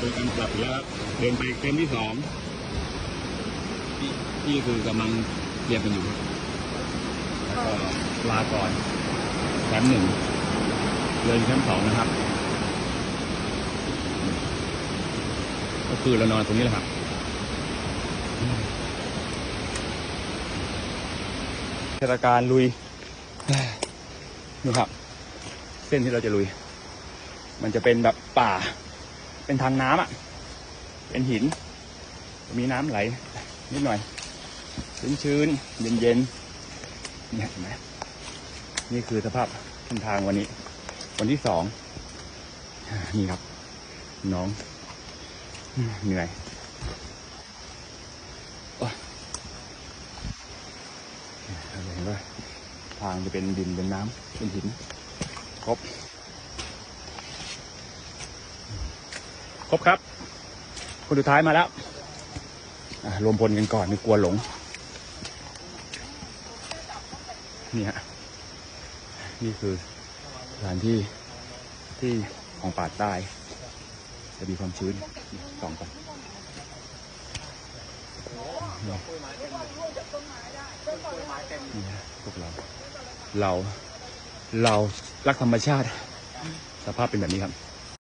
เป็นการกลับแล้วเดินไปเกมที่สองที่ที่คือกำลังเรียมกันอยู่ครับแล้วก็ลาก่อนแคมป์หนึ่งเดินแคมป์สองนะครับ ก็คือเรานอนตรงนี้แหละครับเทศกาลลุยนี่ครับ เส้นที่เราจะลุย มันจะเป็นแบบป่า เป็นทางน้ำอะ เป็นหิน มีน้ำไหล นิดหน่อย ชื้นๆเย็นๆเนี่ยเห็นไหมนี่คือสภาพเส้นทางวันนี้ วันที่สอง นี่ครับ น้อง เหนื่อยโอ๊ยเราเห็นว่าทางจะเป็นดินเป็นน้ำเป็นหินครบ ครบครับ คนสุดท้ายมาแล้วรวมพลกันก่อนไม่กลัวหลง นี่ฮะ นี่คือสถานที่ที่ของป่าใต้ จะมีความชื้นสองก่อนนี่นี่ฮะพวกเรา เรา เรารักธรรมชาติ สภาพเป็นแบบนี้ครับ